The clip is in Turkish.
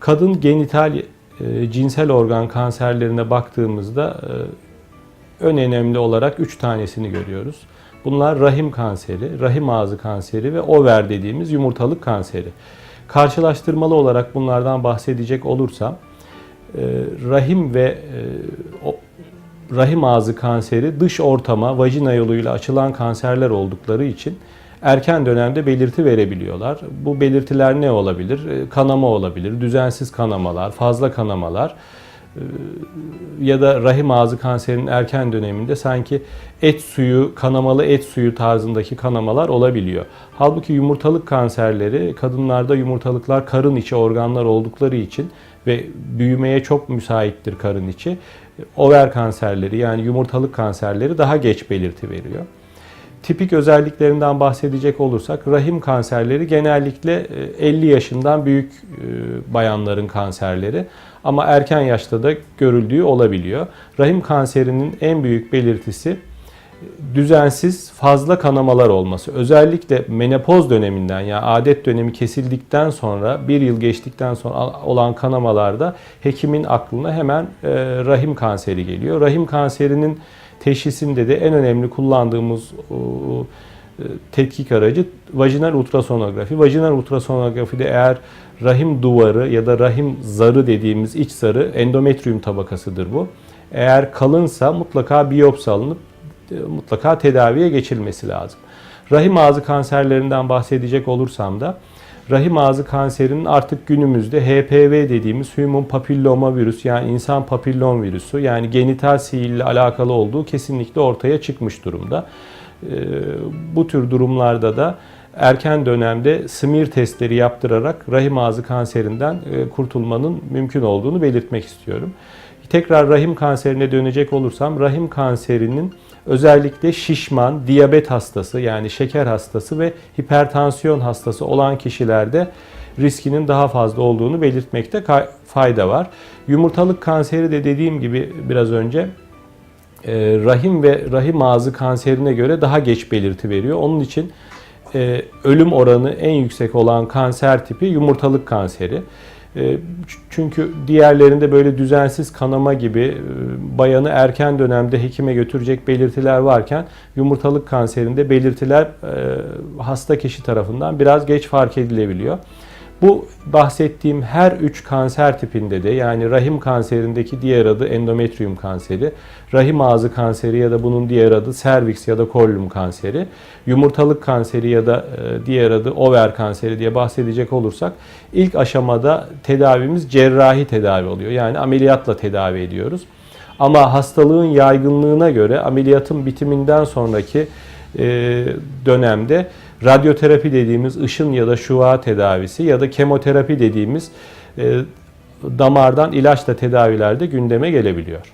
Kadın genital e, cinsel organ kanserlerine baktığımızda e, en önemli olarak 3 tanesini görüyoruz. Bunlar rahim kanseri, rahim ağzı kanseri ve over dediğimiz yumurtalık kanseri. Karşılaştırmalı olarak bunlardan bahsedecek olursam e, rahim ve rahim ağzı kanseri dış ortama vajina yoluyla açılan kanserler oldukları için erken dönemde belirti verebiliyorlar. Bu belirtiler ne olabilir? E, Kanama olabilir, düzensiz kanamalar, fazla kanamalar e, ya da rahim ağzı kanserinin erken döneminde sanki et suyu, kanamalı et suyu tarzındaki kanamalar olabiliyor. Halbuki yumurtalık kanserleri kadınlarda yumurtalıklar karın içi organlar oldukları için ve büyümeye çok müsaittir karın içi. Over kanserleri yani yumurtalık kanserleri daha geç belirti veriyor. Tipik özelliklerinden bahsedecek olursak rahim kanserleri genellikle e, 50 yaşından büyük e, bayanların kanserleri ama erken yaşta da görüldüğü olabiliyor. Rahim kanserinin en büyük belirtisi e, düzensiz fazla kanamalar olması. Özellikle menopoz döneminden yani adet dönemi kesildikten sonra bir yıl geçtikten sonra olan kanamalarda hekimin aklına hemen e, rahim kanseri geliyor. Rahim kanserinin teşhisinde de en önemli kullandığımız e, tetkik aracı vajinal ultrasonografi. Vajinal ultrasonografide eğer rahim duvarı ya da rahim zarı dediğimiz iç zarı endometrium tabakasıdır bu. Eğer kalınsa mutlaka biyopsi alınıp e, mutlaka tedaviye geçilmesi lazım. Rahim ağzı kanserlerinden bahsedecek olursam da rahim ağzı kanserinin artık günümüzde HPV dediğimiz human papilloma virüs yani insan papillom virüsü yani genital sihir ile alakalı olduğu kesinlikle ortaya çıkmış durumda. Ee, Bu tür durumlarda da erken dönemde smear testleri yaptırarak rahim ağzı kanserinden e, kurtulmanın mümkün olduğunu belirtmek istiyorum. Tekrar rahim kanserine dönecek olursam rahim kanserinin özellikle şişman, diyabet hastası yani şeker hastası ve hipertansiyon hastası olan kişilerde riskinin daha fazla olduğunu belirtmekte fayda var. Yumurtalık kanseri de dediğim gibi biraz önce e, rahim ve rahim ağzı kanserine göre daha geç belirti veriyor. Onun için e, ölüm oranı en yüksek olan kanser tipi yumurtalık kanseri. E, ç- Çünkü diğerlerinde böyle düzensiz kanama gibi e, bayanı erken dönemde hekime götürecek belirtiler varken yumurtalık kanserinde belirtiler e, hasta kişi tarafından biraz geç fark edilebiliyor. Bu bahsettiğim her üç kanser tipinde de yani rahim kanserindeki diğer adı endometrium kanseri, rahim ağzı kanseri ya da bunun diğer adı serviks ya da kollum kanseri, yumurtalık kanseri ya da e, diğer adı over kanseri diye bahsedecek olursak ilk aşamada tedavimiz cerrahi tedavi oluyor. Yani ameliyatla tedavi ediyoruz. Ama hastalığın yaygınlığına göre ameliyatın bitiminden sonraki e, dönemde radyoterapi dediğimiz ışın ya da şua tedavisi ya da kemoterapi dediğimiz e, damardan ilaçla tedaviler de gündeme gelebiliyor.